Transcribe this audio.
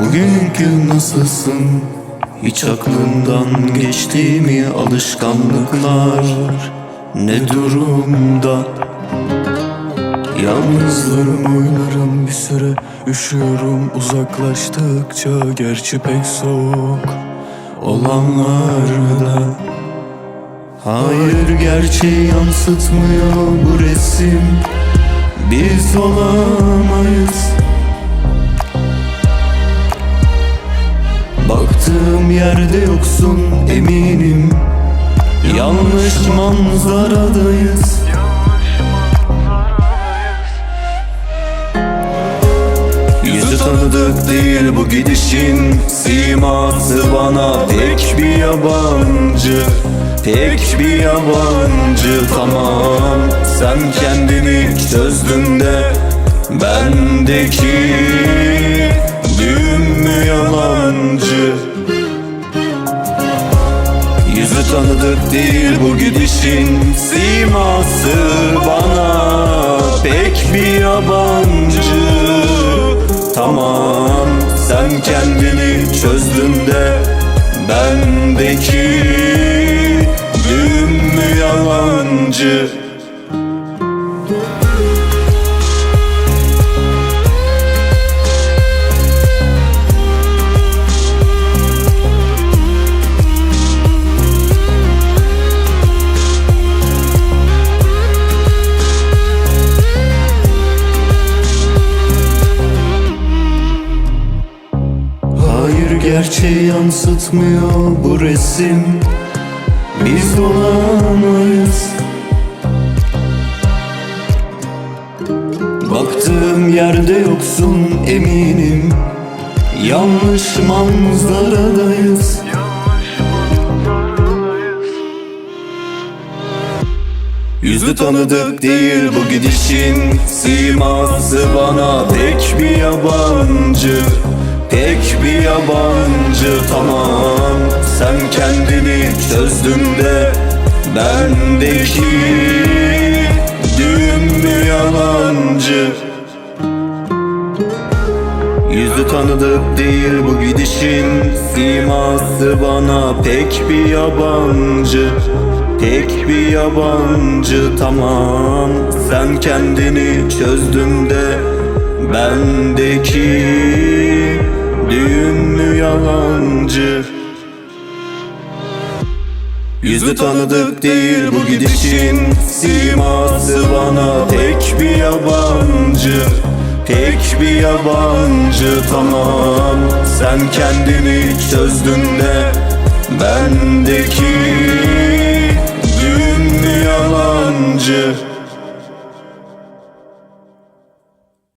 Bugünkü nasılsın? Hiç aklından geçti mi alışkanlıklar? Ne durumda? Yalnızlığım oynarım bir süre Üşüyorum uzaklaştıkça Gerçi pek soğuk olanlarda Hayır gerçeği yansıtmıyor bu resim Biz olamayız yerde yoksun eminim. Yanlış manzaradayız. Yüzü tanıdık değil bu gidişin Siması bana. Pek bir yabancı Pek bir yabancı. Tamam Sen kendini çözdün de Bendeki değil bu gidişin Siması bana. Pek bir yabancı. Tamam sen kendini çözdün de Bendeki gerçeği yansıtmıyor bu resim. Biz olamayız. Baktığım yerde yoksun eminim. Yanlış manzaradayız. Yüzü tanıdık değil bu gidişin. Siması bana pek bir yabancı Pek bir yabancı tamam. Sen kendini çözdün de Bendeki düğüm mü yalancı? Yüzü tanıdık değil bu gidişin Siması bana pek bir yabancı. Pek bir yabancı tamam. Sen kendini çözdün de Bendeki mü yalancı? Yüzü tanıdık değil bu gidişin Siması bana pek bir yabancı Pek bir yabancı. Tamam Sen kendini çözdün de Bendeki